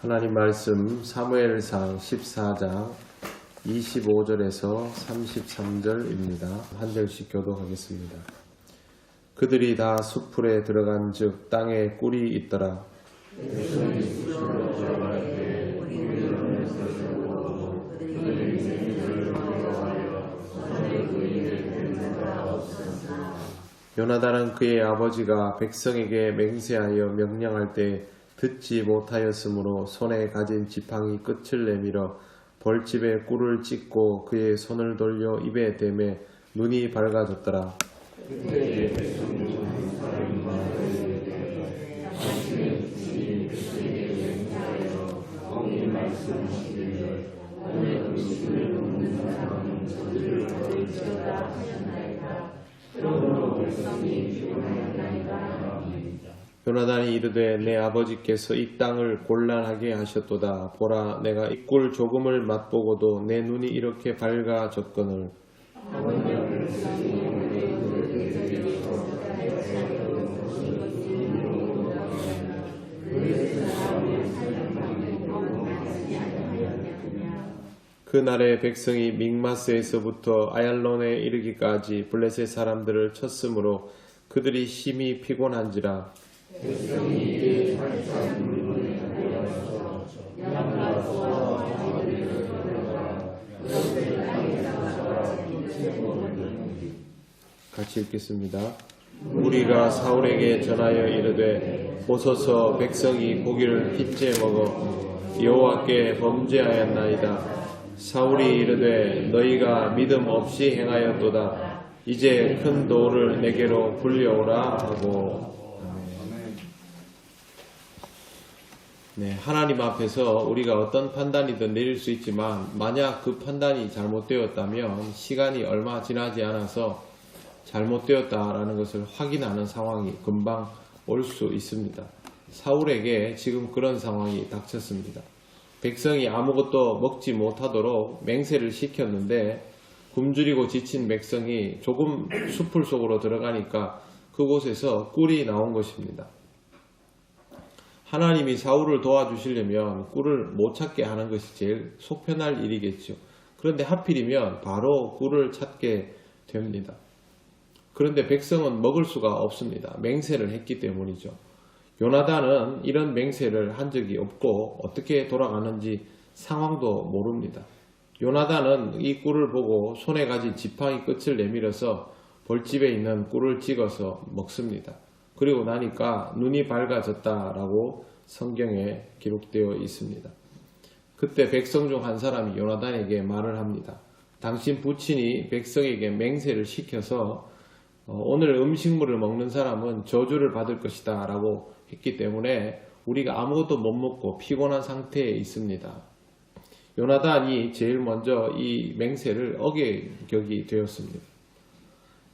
하나님 말씀 사무엘상 14장 25절에서 33절입니다. 한 절씩 교독하겠습니다. 그들이 다 수풀에 들어간 즉 땅에 꿀이 있더라. 요나단은 그의 아버지가 백성에게 맹세하여 명령할 때 듣지 못하였으므로 손에 가진 지팡이 끝을 내밀어 벌집에 꿀을 찢고 그의 손을 돌려 입에 대매 눈이 밝아졌더라. 요나단이 이르되 내 아버지께서 이 땅을 곤란하게 하셨도다. 보라 내가 이꿀 조금을 맛보고도 내 눈이 이렇게 밝아졌거늘. 그날의 백성이 믹마스에서부터 아얄론에 이르기까지 블레셋 사람들을 쳤으므로 그들이 심히 피곤한지라 같이 읽겠습니다. 우리가 사울에게 전하여 이르되 보소서 백성이 고기를 핍제 먹어 여호와께 범죄하였나이다. 사울이 이르되 너희가 믿음 없이 행하였도다. 이제 큰 돌을 내게로 불려오라 하고 네, 하나님 앞에서 우리가 어떤 판단이든 내릴 수 있지만 만약 그 판단이 잘못되었다면 시간이 얼마 지나지 않아서 잘못되었다라는 것을 확인하는 상황이 금방 올 수 있습니다. 사울에게 지금 그런 상황이 닥쳤습니다. 백성이 아무것도 먹지 못하도록 맹세를 시켰는데 굶주리고 지친 백성이 조금 숲을 속으로 들어가니까 그곳에서 꿀이 나온 것입니다. 하나님이 사울을 도와주시려면 꿀을 못 찾게 하는 것이 제일 속편할 일이겠죠. 그런데 하필이면 바로 꿀을 찾게 됩니다. 그런데 백성은 먹을 수가 없습니다. 맹세를 했기 때문이죠. 요나단은 이런 맹세를 한 적이 없고 어떻게 돌아가는지 상황도 모릅니다. 요나단은 이 꿀을 보고 손에 가진 지팡이 끝을 내밀어서 벌집에 있는 꿀을 찍어서 먹습니다. 그리고 나니까 눈이 밝아졌다라고 성경에 기록되어 있습니다. 그때 백성 중 한 사람이 요나단에게 말을 합니다. 당신 부친이 백성에게 맹세를 시켜서 어, 오늘 음식물을 먹는 사람은 저주를 받을 것이다 라고 했기 때문에 우리가 아무것도 못 먹고 피곤한 상태에 있습니다. 요나단이 제일 먼저 이 맹세를 어겨격이 되었습니다.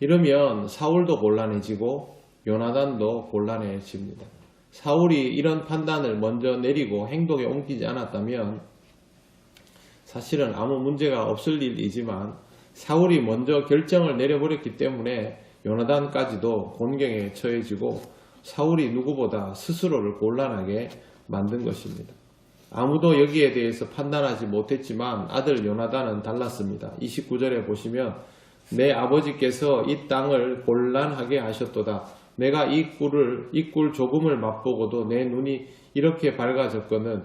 이러면 사울도 곤란해지고 요나단도 곤란해 집니다. 사울이 이런 판단을 먼저 내리고 행동에 옮기지 않았다면 사실은 아무 문제가 없을 일이지만 사울이 먼저 결정을 내려버렸기 때문에 요나단까지도 곤경에 처해지고 사울이 누구보다 스스로를 곤란하게 만든 것입니다. 아무도 여기에 대해서 판단하지 못했지만 아들 요나단은 달랐습니다. 29절에 보시면 내 아버지께서 이 땅을 곤란하게 하셨도다. 내가 이 꿀을 이 꿀 조금을 맛보고도 내 눈이 이렇게 밝아졌거든.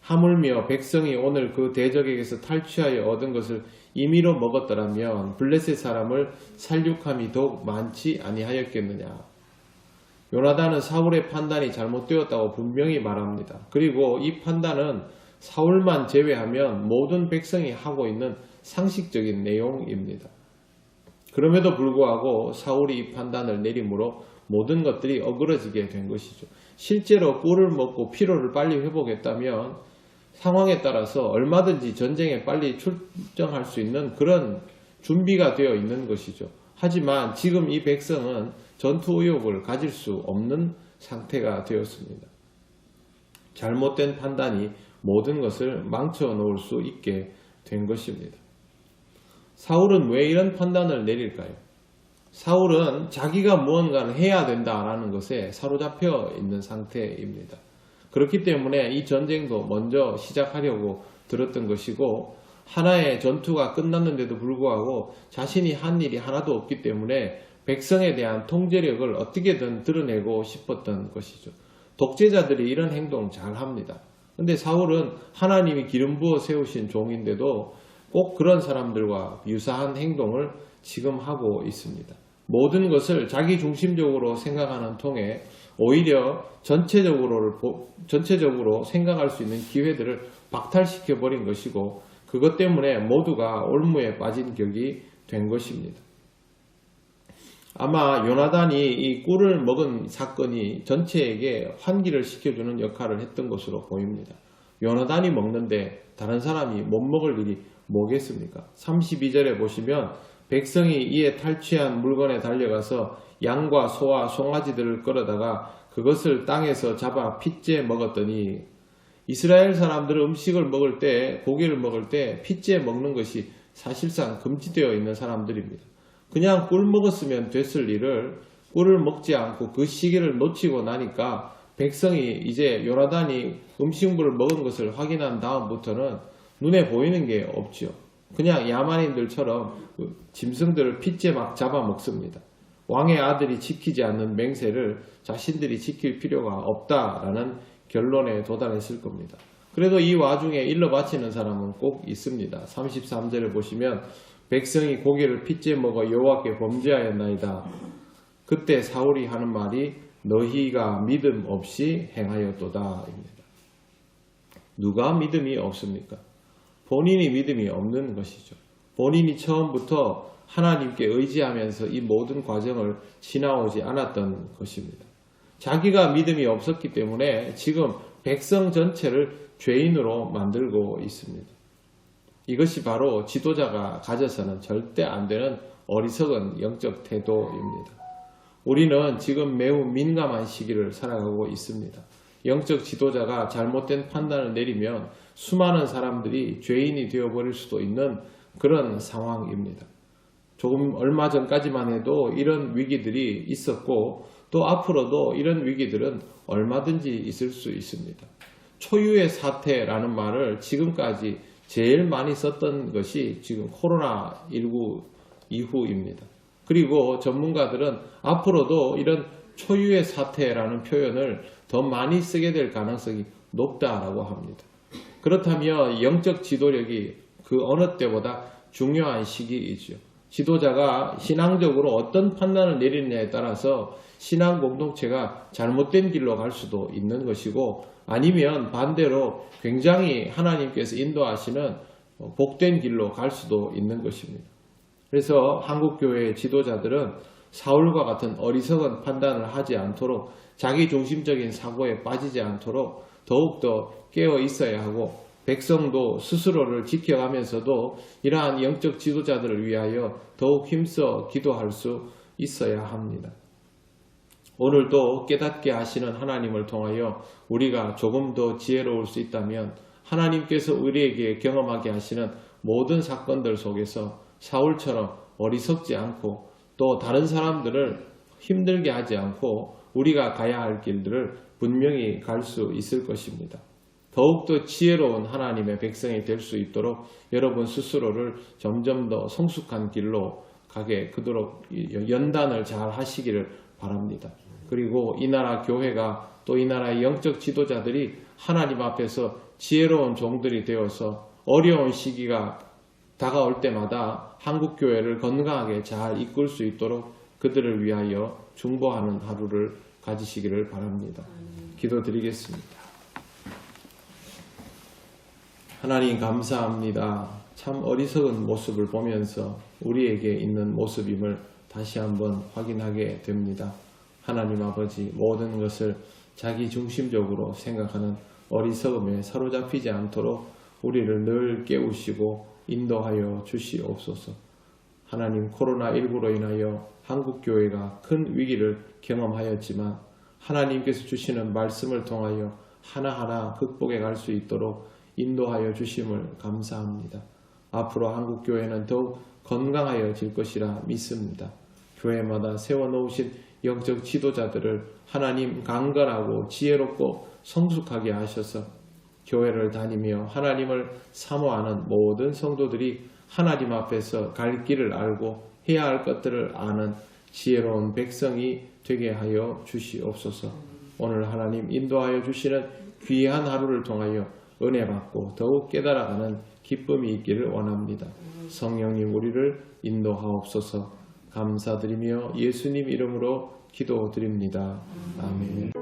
하물며 백성이 오늘 그 대적에게서 탈취하여 얻은 것을 임의로 먹었더라면 블레셋 사람을 살육함이 더욱 많지 아니하였겠느냐. 요나단은 사울의 판단이 잘못되었다고 분명히 말합니다. 그리고 이 판단은 사울만 제외하면 모든 백성이 하고 있는 상식적인 내용입니다. 그럼에도 불구하고 사울이 이 판단을 내림으로 모든 것들이 어그러지게 된 것이죠. 실제로 꿀을 먹고 피로를 빨리 회복했다면 상황에 따라서 얼마든지 전쟁에 빨리 출정할 수 있는 그런 준비가 되어 있는 것이죠. 하지만 지금 이 백성은 전투 의욕을 가질 수 없는 상태가 되었습니다. 잘못된 판단이 모든 것을 망쳐 놓을 수 있게 된 것입니다. 사울은 왜 이런 판단을 내릴까요? 사울은 자기가 무언가를 해야 된다라는 것에 사로잡혀 있는 상태입니다. 그렇기 때문에 이 전쟁도 먼저 시작하려고 들었던 것이고 하나의 전투가 끝났는데도 불구하고 자신이 한 일이 하나도 없기 때문에 백성에 대한 통제력을 어떻게든 드러내고 싶었던 것이죠. 독재자들이 이런 행동 잘 합니다. 근데 사울은 하나님이 기름 부어 세우신 종인데도 꼭 그런 사람들과 유사한 행동을 지금 하고 있습니다. 모든 것을 자기 중심적으로 생각하는 통에 오히려 전체적으로, 전체적으로 생각할 수 있는 기회들을 박탈시켜 버린 것이고 그것 때문에 모두가 올무에 빠진 격이 된 것입니다. 아마 요나단이 이 꿀을 먹은 사건이 전체에게 환기를 시켜주는 역할을 했던 것으로 보입니다. 요나단이 먹는데 다른 사람이 못 먹을 일이 뭐겠습니까? 32절에 보시면 백성이 이에 탈취한 물건에 달려가서 양과 소와 송아지들을 끌어다가 그것을 땅에서 잡아 핏째 먹었더니 이스라엘 사람들은 음식을 먹을 때 고기를 먹을 때 핏째 먹는 것이 사실상 금지되어 있는 사람들입니다. 그냥 꿀 먹었으면 됐을 일을 꿀을 먹지 않고 그 시기를 놓치고 나니까 백성이 이제 요나단이 음식물을 먹은 것을 확인한 다음부터는 눈에 보이는 게 없지요. 그냥 야만인들처럼 그 짐승들을 핏째 막 잡아먹습니다. 왕의 아들이 지키지 않는 맹세를 자신들이 지킬 필요가 없다라는 결론에 도달했을 겁니다. 그래도 이 와중에 일러 바치는 사람은 꼭 있습니다. 33절을 보시면 백성이 고기를 핏째 먹어 여호와께 범죄하였나이다. 그때 사울이 하는 말이 너희가 믿음 없이 행하였도다 입니다. 누가 믿음이 없습니까? 본인이 믿음이 없는 것이죠. 본인이 처음부터 하나님께 의지하면서 이 모든 과정을 지나오지 않았던 것입니다. 자기가 믿음이 없었기 때문에 지금 백성 전체를 죄인으로 만들고 있습니다. 이것이 바로 지도자가 가져서는 절대 안 되는 어리석은 영적 태도입니다. 우리는 지금 매우 민감한 시기를 살아가고 있습니다. 영적 지도자가 잘못된 판단을 내리면 수많은 사람들이 죄인이 되어버릴 수도 있는 그런 상황입니다. 조금 얼마 전까지만 해도 이런 위기들이 있었고 또 앞으로도 이런 위기들은 얼마든지 있을 수 있습니다. 초유의 사태라는 말을 지금까지 제일 많이 썼던 것이 지금 코로나19 이후입니다. 그리고 전문가들은 앞으로도 이런 초유의 사태라는 표현을 더 많이 쓰게 될 가능성이 높다라고 합니다. 그렇다면 영적 지도력이 그 어느 때보다 중요한 시기이죠. 지도자가 신앙적으로 어떤 판단을 내리느냐에 따라서 신앙 공동체가 잘못된 길로 갈 수도 있는 것이고 아니면 반대로 굉장히 하나님께서 인도하시는 복된 길로 갈 수도 있는 것입니다. 그래서 한국교회의 지도자들은 사울과 같은 어리석은 판단을 하지 않도록 자기 중심적인 사고에 빠지지 않도록 더욱더 깨어 있어야 하고 백성도 스스로를 지켜가면서도 이러한 영적 지도자들을 위하여 더욱 힘써 기도할 수 있어야 합니다. 오늘도 깨닫게 하시는 하나님을 통하여 우리가 조금 더 지혜로울 수 있다면 하나님께서 우리에게 경험하게 하시는 모든 사건들 속에서 사울처럼 어리석지 않고 또 다른 사람들을 힘들게 하지 않고 우리가 가야 할 길들을 분명히 갈 수 있을 것입니다. 더욱더 지혜로운 하나님의 백성이 될 수 있도록 여러분 스스로를 점점 더 성숙한 길로 가게 그도록 연단을 잘 하시기를 바랍니다. 그리고 이 나라 교회가 또 이 나라의 영적 지도자들이 하나님 앞에서 지혜로운 종들이 되어서 어려운 시기가 다가올 때마다 한국 교회를 건강하게 잘 이끌 수 있도록 그들을 위하여 중보하는 하루를 가지시기를 바랍니다. 기도 드리겠습니다. 하나님 감사합니다. 참 어리석은 모습을 보면서 우리에게 있는 모습임을 다시 한번 확인하게 됩니다. 하나님 아버지 모든 것을 자기 중심적으로 생각하는 어리석음에 사로잡히지 않도록 우리를 늘 깨우시고 인도하여 주시옵소서. 하나님 코로나19로 인하여 한국 교회가 큰 위기를 경험하였지만 하나님께서 주시는 말씀을 통하여 하나하나 극복해 갈 수 있도록 인도하여 주심을 감사합니다. 앞으로 한국 교회는 더욱 건강하여질 것이라 믿습니다. 교회마다 세워놓으신 영적 지도자들을 하나님 강건하고 지혜롭고 성숙하게 하셔서 교회를 다니며 하나님을 사모하는 모든 성도들이 하나님 앞에서 갈 길을 알고 해야 할 것들을 아는 지혜로운 백성이 되게 하여 주시옵소서. 오늘 하나님 인도하여 주시는 귀한 하루를 통하여 은혜 받고 더욱 깨달아가는 기쁨이 있기를 원합니다. 성령님 우리를 인도하옵소서. 감사드리며 예수님 이름으로 기도드립니다. 아멘.